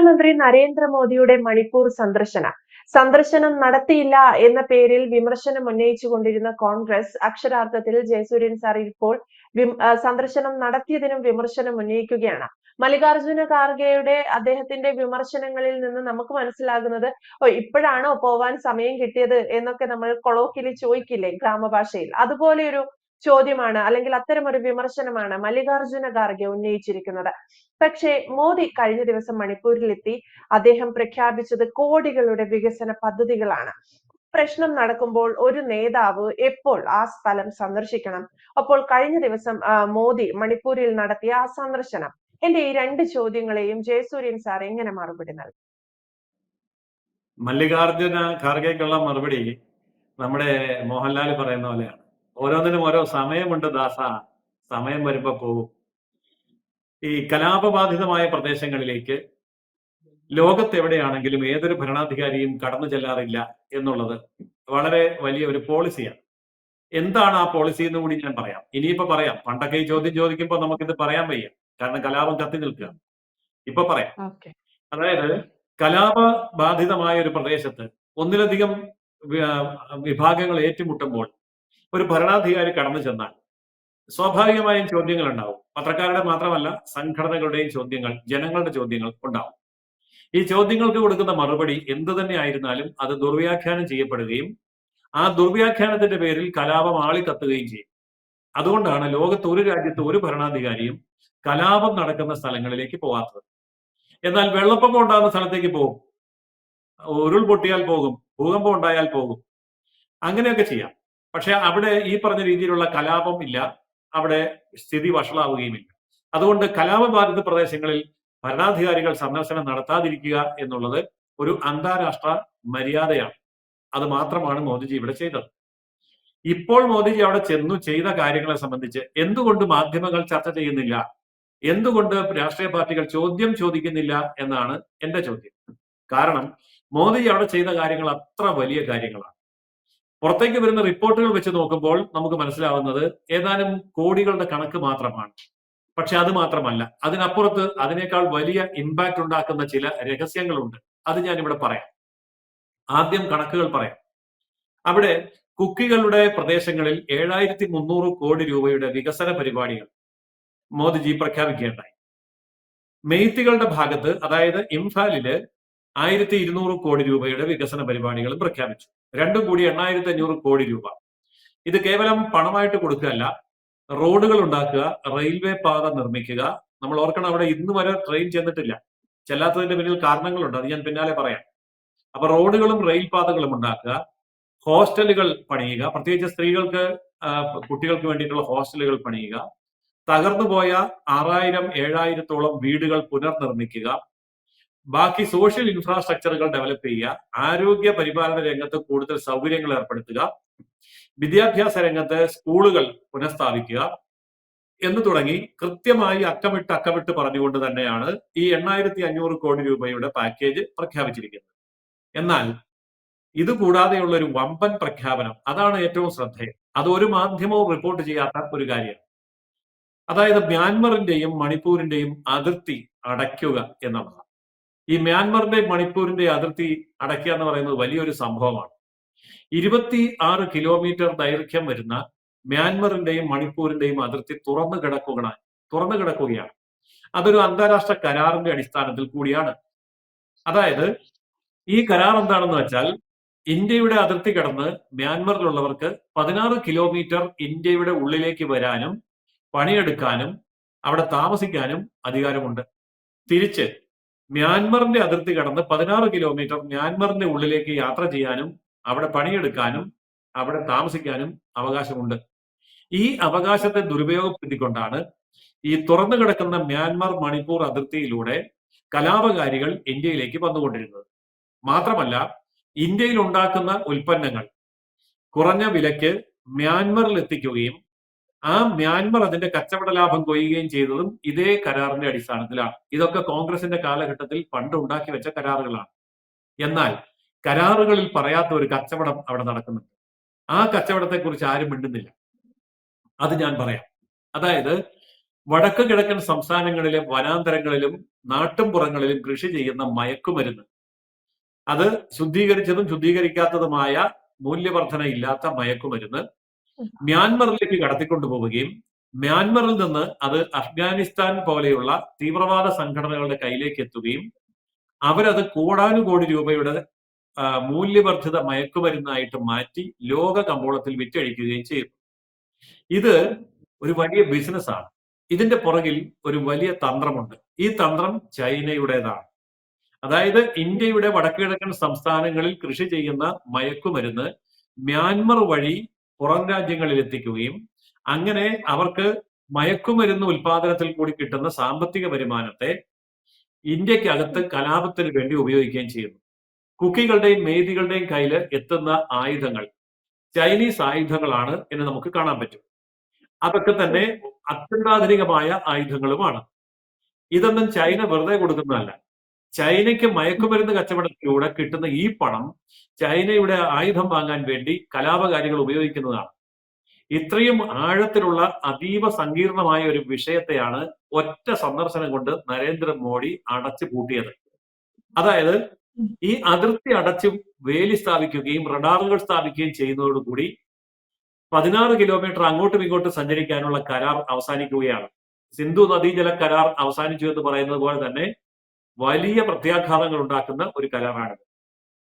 പ്രധാനമന്ത്രി നരേന്ദ്രമോദിയുടെ മണിപ്പൂർ സന്ദർശനം. സന്ദർശനം നടത്തിയില്ല എന്ന പേരിൽ വിമർശനം ഉന്നയിച്ചുകൊണ്ടിരുന്ന കോൺഗ്രസ് അക്ഷരാർത്ഥത്തിൽ ജയസൂര്യൻ സാർ ഇപ്പോൾ സന്ദർശനം നടത്തിയതിനും വിമർശനം ഉന്നയിക്കുകയാണ്. മല്ലികാർജുന ഖാർഗെയുടെ അദ്ദേഹത്തിന്റെ വിമർശനങ്ങളിൽ നിന്ന് നമുക്ക് മനസ്സിലാകുന്നത് ഓ ഇപ്പോഴാണോ പോവാൻ സമയം കിട്ടിയത് എന്നൊക്കെ നമ്മൾ കൊളോക്കിലി ചോദിക്കില്ലേ ഗ്രാമഭാഷയിൽ? അതുപോലെ ഒരു ചോദ്യമാണ് അല്ലെങ്കിൽ അത്തരം ഒരു വിമർശനമാണ് മല്ലികാർജുന ഖാർഗെ ഉന്നയിച്ചിരിക്കുന്നത്. പക്ഷേ മോദി കഴിഞ്ഞ ദിവസം മണിപ്പൂരിലെത്തി അദ്ദേഹം പ്രഖ്യാപിച്ചത് കോടികളുടെ വികസന പദ്ധതികളാണ്. പ്രശ്നം നടക്കുമ്പോൾ ഒരു നേതാവ് എപ്പോൾ ആ സ്ഥലം സന്ദർശിക്കണം? അപ്പോൾ കഴിഞ്ഞ ദിവസം മോദി മണിപ്പൂരിൽ നടത്തിയ ആ സന്ദർശനം. എന്റെ ഈ രണ്ട് ചോദ്യങ്ങളെയും ജയസൂര്യൻ സാർ എങ്ങനെ മറുപടി നൽകും? മല്ലികാർജുന ഖാർഗെക്കുള്ള മറുപടി നമ്മുടെ മോഹൻലാൽ പറയുന്ന പോലെയാണ്. ഓരോന്നിനും ഓരോ സമയമുണ്ട് ദാസ. സമയം വരുമ്പോ പോകും ഈ കലാപബാധിതമായ പ്രദേശങ്ങളിലേക്ക് ലോകത്തെവിടെയാണെങ്കിലും ഏതൊരു ഭരണാധികാരിയും കടന്നു ചെല്ലാറില്ല എന്നുള്ളത് വളരെ വലിയ ഒരു പോളിസിയാണ് എന്താണ് ആ പോളിസി എന്ന് കൂടി ഞാൻ പറയാം. ഇനിയിപ്പോ പറയാം. പണ്ടൊക്കെ ഈ ചോദ്യം ചോദിക്കുമ്പോൾ നമുക്കിത് പറയാൻ വയ്യ. കാരണം കലാപം കത്തി നിൽക്കുകയാണ്. ഇപ്പൊ പറയാം. അതായത് അതായത് കലാപബാധിതമായ ഒരു പ്രദേശത്ത് ഒന്നിലധികം വിഭാഗങ്ങൾ ഏറ്റുമുട്ടുമ്പോൾ ഒരു ഭരണാധികാരി കടന്നു ചെന്നാൽ സ്വാഭാവികമായും ചോദ്യങ്ങൾ ഉണ്ടാവും പത്രക്കാരുടെ മാത്രമല്ല സംഘടനകളുടെയും ചോദ്യങ്ങൾ ജനങ്ങളുടെ ചോദ്യങ്ങൾ ഉണ്ടാവും. ഈ ചോദ്യങ്ങൾക്ക് കൊടുക്കുന്ന മറുപടി എന്തു തന്നെ ആയിരുന്നാലും അത് ദുർവ്യാഖ്യാനം ചെയ്യപ്പെടുകയും ആ ദുർവ്യാഖ്യാനത്തിന്റെ പേരിൽ കലാപം ആളിക്കത്തുകയും ചെയ്യും. അതുകൊണ്ടാണ് ലോകത്ത് ഒരു രാജ്യത്ത് ഒരു ഭരണാധികാരിയും കലാപം നടക്കുന്ന സ്ഥലങ്ങളിലേക്ക് പോകാത്തത് എന്നാൽ വെള്ളപ്പൊക്കം ഉണ്ടാകുന്ന സ്ഥലത്തേക്ക് പോകും. ഉരുൾ പൊട്ടിയാൽ പോകും ഭൂകമ്പം ഉണ്ടായാൽ പോകും. അങ്ങനെയൊക്കെ ചെയ്യാം. പക്ഷെ അവിടെ ഈ പറഞ്ഞ രീതിയിലുള്ള കലാപം ഇല്ല. അവിടെ സ്ഥിതി വഷളാവുകയുമില്ല. അതുകൊണ്ട് കലാപബാധിത പ്രദേശങ്ങളിൽ ഭരണാധികാരികൾ സന്ദർശനം നടത്താതിരിക്കുക എന്നുള്ളത് ഒരു അന്താരാഷ്ട്ര മര്യാദയാണ്. അത് മാത്രമാണ് മോദിജി ഇവിടെ ചെയ്തത്. ഇപ്പോൾ മോദിജി അവിടെ ചെന്നു ചെയ്ത കാര്യങ്ങളെ സംബന്ധിച്ച് എന്തുകൊണ്ട് മാധ്യമങ്ങൾ ചർച്ച ചെയ്യുന്നില്ല? എന്തുകൊണ്ട് രാഷ്ട്രീയ പാർട്ടികൾ ചോദ്യം ചോദിക്കുന്നില്ല എന്നാണ് എന്റെ ചോദ്യം. കാരണം മോദിജി അവിടെ ചെയ്ത കാര്യങ്ങൾ അത്ര വലിയ കാര്യങ്ങളാണ്. പുറത്തേക്ക് വരുന്ന റിപ്പോർട്ടുകൾ വെച്ച് നോക്കുമ്പോൾ നമുക്ക് മനസ്സിലാവുന്നത് ഏതാനും കോടികളുടെ കണക്ക് മാത്രമാണ്. പക്ഷെ അത് മാത്രമല്ല അതിനപ്പുറത്ത് അതിനേക്കാൾ വലിയ ഇമ്പാക്ട് ഉണ്ടാക്കുന്ന ചില രഹസ്യങ്ങളുണ്ട്. അത് ഞാൻ ഇവിടെ പറയാം. ആദ്യം കണക്കുകൾ പറയാം. അവിടെ കുക്കികളുടെ പ്രദേശങ്ങളിൽ ഏഴായിരത്തി മുന്നൂറ് കോടി രൂപയുടെ വികസന പരിപാടികൾ മോദിജി പ്രഖ്യാപിക്കുകയുണ്ടായി. മെയ്ത്തികളുടെ ഭാഗത്ത് അതായത് ഇംഫാലിൽ ആയിരത്തി ഇരുന്നൂറ് കോടി രൂപയുടെ വികസന പരിപാടികൾ പ്രഖ്യാപിച്ചു. രണ്ടും കൂടി എണ്ണായിരത്തി അഞ്ഞൂറ് കോടി രൂപ. ഇത് കേവലം പണമായിട്ട് കൊടുക്കുകയല്ല റോഡുകൾ ഉണ്ടാക്കുക റെയിൽവേ പാത നിർമ്മിക്കുക. നമ്മൾ ഓർക്കണം അവിടെ ഇന്ന് വരെ ട്രെയിൻ ചെന്നിട്ടില്ല. ചെല്ലാത്തതിന്റെ പിന്നിൽ കാരണങ്ങളുണ്ട് അത് ഞാൻ പിന്നാലെ പറയാം. അപ്പൊ റോഡുകളും റെയിൽ പാതകളും ഉണ്ടാക്കുക ഹോസ്റ്റലുകൾ പണിയുക പ്രത്യേകിച്ച് സ്ത്രീകൾക്ക് കുട്ടികൾക്ക് വേണ്ടിയിട്ടുള്ള ഹോസ്റ്റലുകൾ പണിയുക തകർന്നുപോയ ആറായിരം ഏഴായിരത്തോളം വീടുകൾ പുനർനിർമ്മിക്കുക ബാക്കി സോഷ്യൽ ഇൻഫ്രാസ്ട്രക്ചറുകൾ ഡെവലപ്പ് ചെയ്യുക ആരോഗ്യ പരിപാലന രംഗത്ത് കൂടുതൽ സൗകര്യങ്ങൾ ഏർപ്പെടുത്തുക വിദ്യാഭ്യാസ രംഗത്ത് സ്കൂളുകൾ പുനഃസ്ഥാപിക്കുക എന്ന് തുടങ്ങി കൃത്യമായി അക്കമിട്ട് അക്കമിട്ട് പറഞ്ഞുകൊണ്ട് തന്നെയാണ് ഈ എണ്ണായിരത്തി അഞ്ഞൂറ് കോടി രൂപയുടെ പാക്കേജ് പ്രഖ്യാപിച്ചിരിക്കുന്നത്. എന്നാൽ ഇത് കൂടാതെയുള്ള ഒരു വമ്പൻ പ്രഖ്യാപനം അതാണ് ഏറ്റവും ശ്രദ്ധേയം. അത് ഒരു മാധ്യമവും റിപ്പോർട്ട് ചെയ്യാത്ത ഒരു കാര്യമാണ്. അതായത് മ്യാൻമറിന്റെയും മണിപ്പൂരിന്റെയും അതിർത്തി അടയ്ക്കുക എന്നുള്ളതാണ്. ഈ മ്യാൻമറിന്റെ മണിപ്പൂരിന്റെ അതിർത്തി അടയ്ക്കുക എന്ന് പറയുന്നത് വലിയൊരു സംഭവമാണ്. ഇരുപത്തി ആറ് കിലോമീറ്റർ ദൈർഘ്യം വരുന്ന മ്യാൻമറിന്റെയും മണിപ്പൂരിന്റെയും അതിർത്തി തുറന്നു കിടക്കുകയാണ് തുറന്നു കിടക്കുകയാണ്. അതൊരു അന്താരാഷ്ട്ര കരാറിന്റെ അടിസ്ഥാനത്തിൽ കൂടിയാണ്. അതായത് ഈ കരാർ എന്താണെന്ന് വെച്ചാൽ ഇന്ത്യയുടെ അതിർത്തി കടന്ന് മ്യാൻമറിലുള്ളവർക്ക് പതിനാറ് കിലോമീറ്റർ ഇന്ത്യയുടെ ഉള്ളിലേക്ക് വരാനും പണിയെടുക്കാനും അവിടെ താമസിക്കാനും അധികാരമുണ്ട്. തിരിച്ച് മ്യാൻമറിന്റെ അതിർത്തി കടന്ന് പതിനാറ് കിലോമീറ്റർ മ്യാൻമറിന്റെ ഉള്ളിലേക്ക് യാത്ര ചെയ്യാനും അവിടെ പണിയെടുക്കാനും അവിടെ താമസിക്കാനും അവകാശമുണ്ട്. ഈ അവകാശത്തെ ദുരുപയോഗപ്പെടുത്തിക്കൊണ്ടാണ് ഈ തുറന്നു കിടക്കുന്ന മ്യാൻമർ മണിപ്പൂർ അതിർത്തിയിലൂടെ കലാപകാരികൾ ഇന്ത്യയിലേക്ക് വന്നുകൊണ്ടിരുന്നത്. മാത്രമല്ല ഇന്ത്യയിൽ ഉണ്ടാക്കുന്ന ഉൽപ്പന്നങ്ങൾ കുറഞ്ഞ വിലയ്ക്ക് മ്യാൻമറിൽ എത്തിക്കുകയും ആ മ്യാൻമർ അതിന്റെ കച്ചവട ലാഭം കൊയ്യുകയും ചെയ്തതും ഇതേ കരാറിന്റെ അടിസ്ഥാനത്തിലാണ്. ഇതൊക്കെ കോൺഗ്രസിന്റെ കാലഘട്ടത്തിൽ പണ്ട് ഉണ്ടാക്കി വെച്ച കരാറുകളാണ്. എന്നാൽ കരാറുകളിൽ പറയാത്ത ഒരു കച്ചവടം അവിടെ നടക്കുന്നുണ്ട്. ആ കച്ചവടത്തെ കുറിച്ച് ആരും മിണ്ടുന്നില്ല. അത് ഞാൻ പറയാം. അതായത് വടക്ക് കിഴക്കൻ സംസ്ഥാനങ്ങളിലെ വനാന്തരങ്ങളിലും നാട്ടുംപുറങ്ങളിലും കൃഷി ചെയ്യുന്ന മയക്കുമരുന്ന്. അത് ശുദ്ധീകരിച്ചതും ശുദ്ധീകരിക്കാത്തതുമായ മൂല്യവർധന ഇല്ലാത്ത മയക്കുമരുന്ന്. മ്യാൻമറിലേക്ക് കടത്തിക്കൊണ്ടുപോവുകയും മ്യാൻമറിൽ നിന്ന് അത് അഫ്ഗാനിസ്ഥാൻ പോലെയുള്ള തീവ്രവാദ സംഘടനകളുടെ കയ്യിലേക്ക് എത്തുകയും അവരത് കോടാനുകോടി രൂപയുടെ മൂല്യവർദ്ധിത മയക്കുമരുന്നായിട്ട് മാറ്റി ലോക കമ്പോളത്തിൽ വിറ്റഴിക്കുകയും ചെയ്തു ഇത് ഒരു വലിയ ബിസിനസ്സാണ്. ഇതിന്റെ പുറകിൽ ഒരു വലിയ തന്ത്രമുണ്ട്. ഈ തന്ത്രം ചൈനയുടേതാണ്. അതായത് ഇന്ത്യയുടെ വടക്കുകിഴക്കൻ സംസ്ഥാനങ്ങളിൽ കൃഷി ചെയ്യുന്ന മയക്കുമരുന്ന് മ്യാൻമർ വഴി പുറം രാജ്യങ്ങളിൽ എത്തിക്കുകയും അങ്ങനെ അവർക്ക് മയക്കുമരുന്ന് ഉൽപാദനത്തിൽ കൂടി കിട്ടുന്ന സാമ്പത്തിക വരുമാനത്തെ ഇന്ത്യക്കകത്ത് കലാപത്തിന് വേണ്ടി ഉപയോഗിക്കുകയും ചെയ്യുന്നു. കുക്കികളുടെയും മേദികളുടെയും കയ്യിൽ എത്തുന്ന ആയുധങ്ങൾ ചൈനീസ് ആയുധങ്ങളാണ് എന്ന് നമുക്ക് കാണാൻ പറ്റും. അതൊക്കെ തന്നെ അത്യന്താധുനികമായ ആയുധങ്ങളുമാണ്. ഇതൊന്നും ചൈന വെറുതെ കൊടുക്കുന്നതല്ല. ചൈനയ്ക്ക് മയക്കുമരുന്ന് കച്ചവടത്തിലൂടെ കിട്ടുന്ന ഈ പണം ചൈനയുടെ ആയുധം വാങ്ങാൻ വേണ്ടി കലാപകാരികൾ ഉപയോഗിക്കുന്നതാണ്. ഇത്രയും ആഴത്തിലുള്ള അതീവ സങ്കീർണമായ ഒരു വിഷയത്തെയാണ് ഒറ്റ സന്ദർശനം കൊണ്ട് നരേന്ദ്രമോദി അടച്ചു പൂട്ടിയത്. അതായത് ഈ അതിർത്തി അടച്ചും വേലി സ്ഥാപിക്കുകയും റഡാറുകൾ സ്ഥാപിക്കുകയും ചെയ്യുന്നതോടുകൂടി പതിനാറ് കിലോമീറ്റർ അങ്ങോട്ടും ഇങ്ങോട്ടും സഞ്ചരിക്കാനുള്ള കരാർ അവസാനിക്കുകയാണ്. സിന്ധു നദീജല കരാർ അവസാനിച്ചു എന്ന് പറയുന്നത് പോലെ തന്നെ വലിയ പ്രത്യാഘാതങ്ങൾ ഉണ്ടാക്കുന്ന ഒരു കരാറാണ്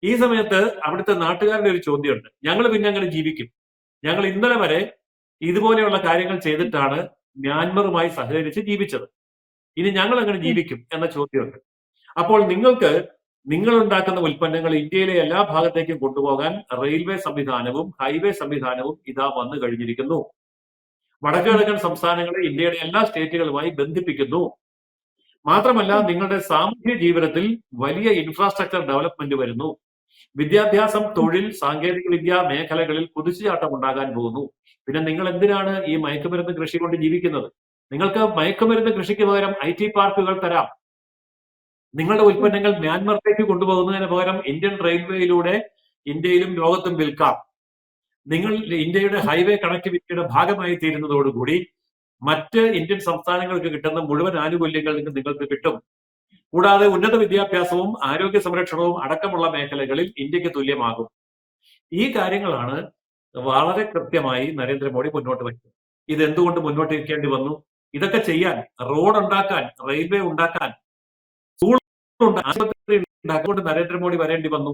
ഈ സമയത്ത് അവിടുത്തെ നാട്ടുകാരുടെ ഒരു ചോദ്യമുണ്ട്. ഞങ്ങൾ പിന്നെ അങ്ങനെ ജീവിക്കും? ഞങ്ങൾ ഇന്നലെ വരെ ഇതുപോലെയുള്ള കാര്യങ്ങൾ ചെയ്തിട്ടാണ് മ്യാൻമറുമായി സഹകരിച്ച് ജീവിച്ചത്. ഇനി ഞങ്ങൾ അങ്ങനെ ജീവിക്കും എന്ന ചോദ്യമുണ്ട്. അപ്പോൾ നിങ്ങൾക്ക് നിങ്ങൾ ഉണ്ടാക്കുന്ന ഉൽപ്പന്നങ്ങൾ ഇന്ത്യയിലെ എല്ലാ ഭാഗത്തേക്കും കൊണ്ടുപോകാൻ റെയിൽവേ സംവിധാനവും ഹൈവേ സംവിധാനവും ഇതാ വന്നു കഴിഞ്ഞിരിക്കുന്നു. വടക്കു കിഴക്കൻ സംസ്ഥാനങ്ങളെ ഇന്ത്യയുടെ എല്ലാ സ്റ്റേറ്റുകളുമായി ബന്ധിപ്പിക്കുന്നു. മാത്രമല്ല നിങ്ങളുടെ സാമൂഹ്യ ജീവിതത്തിൽ വലിയ ഇൻഫ്രാസ്ട്രക്ചർ ഡെവലപ്മെന്റ് വരുന്നു. വിദ്യാഭ്യാസം തൊഴിൽ സാങ്കേതിക വിദ്യ മേഖലകളിൽ കുതിച്ചുചാട്ടം ഉണ്ടാകാൻ പോകുന്നു. പിന്നെ നിങ്ങൾ എന്തിനാണ് ഈ മയക്കുമരുന്ന് കൃഷി കൊണ്ട് ജീവിക്കുന്നത്? നിങ്ങൾക്ക് മയക്കുമരുന്ന് കൃഷിക്ക് പകരം ഐ ടി പാർക്കുകൾ തരാം. നിങ്ങളുടെ ഉൽപ്പന്നങ്ങൾ മ്യാൻമറിലേക്ക് കൊണ്ടുപോകുന്നതിന് പകരം ഇന്ത്യൻ റെയിൽവേയിലൂടെ ഇന്ത്യയിലും ലോകത്തും വിൽക്കാം. നിങ്ങൾ ഇന്ത്യയുടെ ഹൈവേ കണക്ടിവിറ്റിയുടെ ഭാഗമായി തീരുന്നതോടുകൂടി മറ്റ് ഇന്ത്യൻ സംസ്ഥാനങ്ങൾക്ക് കിട്ടുന്ന മുഴുവൻ ആനുകൂല്യങ്ങൾ നിങ്ങൾക്ക് കിട്ടും. കൂടാതെ ഉന്നത വിദ്യാഭ്യാസവും ആരോഗ്യ സംരക്ഷണവും അടക്കമുള്ള മേഖലകളിൽ ഇന്ത്യയ്ക്ക് തുല്യമാകും. ഈ കാര്യങ്ങളാണ് വളരെ കൃത്യമായി നരേന്ദ്രമോദി മുന്നോട്ട് വയ്ക്കുന്നത്. ഇത് എന്തുകൊണ്ട് മുന്നോട്ട് വയ്ക്കേണ്ടി വന്നു? ഇതൊക്കെ ചെയ്യാൻ റോഡ് ഉണ്ടാക്കാൻ റെയിൽവേ ഉണ്ടാക്കാൻ സ്കൂൾ ആശുപത്രി നരേന്ദ്രമോദി വരേണ്ടി വന്നു.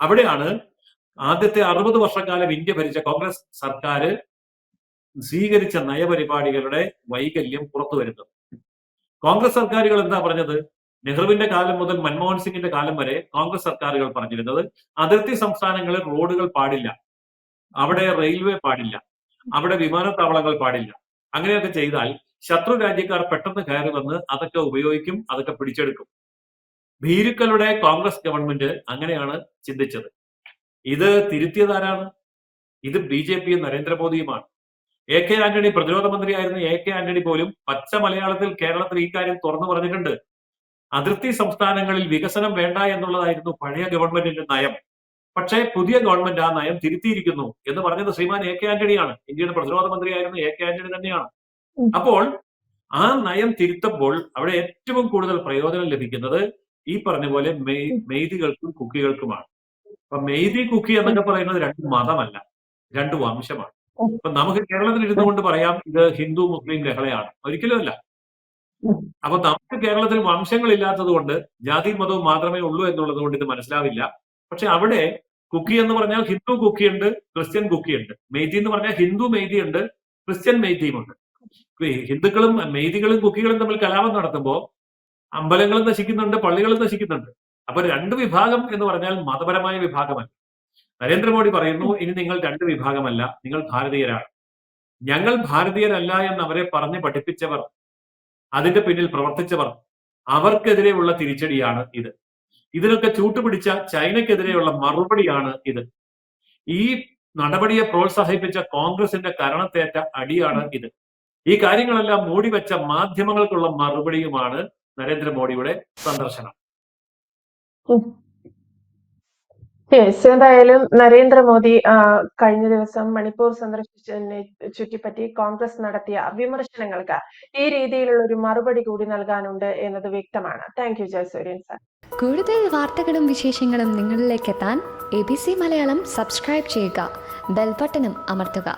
അവിടെയാണ് ആദ്യത്തെ അറുപത് വർഷക്കാലം ഇന്ത്യ ഭരിച്ച കോൺഗ്രസ് സർക്കാർ സ്വീകരിച്ച നയപരിപാടികളുടെ വൈകല്യം പുറത്തു വരുന്നത്. കോൺഗ്രസ് സർക്കാരുകൾ എന്താ പറഞ്ഞത്? നെഹ്റുവിന്റെ കാലം മുതൽ മൻമോഹൻ സിംഗിന്റെ കാലം വരെ കോൺഗ്രസ് സർക്കാരുകൾ പറഞ്ഞിരുന്നത് അതിർത്തി സംസ്ഥാനങ്ങളിൽ റോഡുകൾ പാടില്ല. അവിടെ റെയിൽവേ പാടില്ല. അവിടെ വിമാനത്താവളങ്ങൾ പാടില്ല. അങ്ങനെയൊക്കെ ചെയ്താൽ ശത്രു രാജ്യക്കാർ പെട്ടെന്ന് കയറി വന്ന് അതൊക്കെ ഉപയോഗിക്കും അതൊക്കെ പിടിച്ചെടുക്കും. ഭീരുക്കളുടെ കോൺഗ്രസ് ഗവൺമെന്റ് അങ്ങനെയാണ് ചിന്തിച്ചത്. ഇത് തിരുത്തിയതാരാണ്? ഇത് ബി ജെ പിയും നരേന്ദ്രമോദിയുമാണ്. എ കെ ആന്റണി പ്രതിരോധ മന്ത്രിയായിരുന്ന എ കെ ആന്റണി പോലും പച്ച മലയാളത്തിൽ കേരളത്തിൽ ഈ കാര്യം തുറന്നു പറഞ്ഞിട്ടുണ്ട്. അതിർത്തി സംസ്ഥാനങ്ങളിൽ വികസനം വേണ്ട എന്നുള്ളതായിരുന്നു പഴയ ഗവൺമെന്റിന്റെ നയം. പക്ഷേ പുതിയ ഗവൺമെന്റ് ആ നയം തിരുത്തിയിരിക്കുന്നു എന്ന് പറഞ്ഞത് ശ്രീമാൻ എ കെ ആന്റണിയാണ്. ഇന്ത്യയുടെ പ്രതിരോധ മന്ത്രിയായിരുന്ന എ കെ ആന്റണി തന്നെയാണ്. അപ്പോൾ ആ നയം തിരുത്തുമ്പോൾ അവിടെ ഏറ്റവും കൂടുതൽ പ്രയോജനം ലഭിക്കുന്നത് ഈ പറഞ്ഞ പോലെ മെയ് മെയ്തികൾക്കും കുക്കികൾക്കുമാണ്. അപ്പൊ മെയ്തി കുക്കി എന്നൊക്കെ പറയുന്നത് രണ്ട് മതമല്ല രണ്ട് വംശമാണ്. അപ്പൊ നമുക്ക് കേരളത്തിൽ ഇരുന്നു കൊണ്ട് പറയാം ഇത് ഹിന്ദു മുസ്ലിം ലഹളയാണ് ഒരിക്കലും അല്ല. അപ്പൊ നമുക്ക് കേരളത്തിൽ വംശങ്ങളില്ലാത്തത് കൊണ്ട് ജാതി മതവും മാത്രമേ ഉള്ളൂ എന്നുള്ളത് കൊണ്ട് ഇത് മനസ്സിലാവില്ല. പക്ഷെ അവിടെ കുക്കി എന്ന് പറഞ്ഞാൽ ഹിന്ദു കുക്കി ഉണ്ട് ക്രിസ്ത്യൻ കുക്കി ഉണ്ട് മെയ്തി എന്ന് പറഞ്ഞാൽ ഹിന്ദു മെയ്തി ഉണ്ട് ക്രിസ്ത്യൻ മെയ്തിയും ഉണ്ട് ഹിന്ദുക്കളും മെയ്തികളും കുക്കികളും തമ്മിൽ കലാപം നടത്തുമ്പോൾ അമ്പലങ്ങളും നശിക്കുന്നുണ്ട് പള്ളികളും നശിക്കുന്നുണ്ട്. അപ്പൊ രണ്ട് വിഭാഗം എന്ന് പറഞ്ഞാൽ മതപരമായ വിഭാഗമല്ല. നരേന്ദ്രമോദി പറയുന്നു ഇനി നിങ്ങൾ രണ്ട് വിഭാഗമല്ല നിങ്ങൾ ഭാരതീയരാണ്. ഞങ്ങൾ ഭാരതീയരല്ല എന്ന് അവരെ പറഞ്ഞ് പഠിപ്പിച്ചവർ അതിന്റെ പിന്നിൽ പ്രവർത്തിച്ചവർ അവർക്കെതിരെയുള്ള തിരിച്ചടിയാണ് ഇത്. ഇതിനൊക്കെ ചൂട്ടുപിടിച്ച ചൈനക്കെതിരെയുള്ള മറുപടിയാണ് ഇത്. ഈ നടപടിയെ പ്രോത്സാഹിപ്പിച്ച കോൺഗ്രസിന്റെ കരണത്തേറ്റ അടിയാണ് ഇത്. ഈ കാര്യങ്ങളെല്ലാം മൂടിവെച്ച മാധ്യമങ്ങൾക്കുള്ള മറുപടിയുമാണ് നരേന്ദ്രമോദിയുടെ സന്ദർശനം. യെസ് എന്തായാലും നരേന്ദ്രമോദി കഴിഞ്ഞ ദിവസം മണിപ്പൂർ സന്ദർശിച്ചതിനെ ചുറ്റിപ്പറ്റി കോൺഗ്രസ് നടത്തിയ വിമർശനങ്ങൾക്ക് ഈ രീതിയിലുള്ള ഒരു മറുപടി കൂടി നൽകാനുണ്ട് എന്നത് വ്യക്തമാണ്. താങ്ക് യു ജയസൂര്യൻ സാർ കൂടുതൽ വാർത്തകളും വിശേഷങ്ങളും നിങ്ങളിലേക്ക് എത്താൻ A B C Malayalam subscribe ചെയ്യുക ബെൽബട്ടനും അമർത്തുക.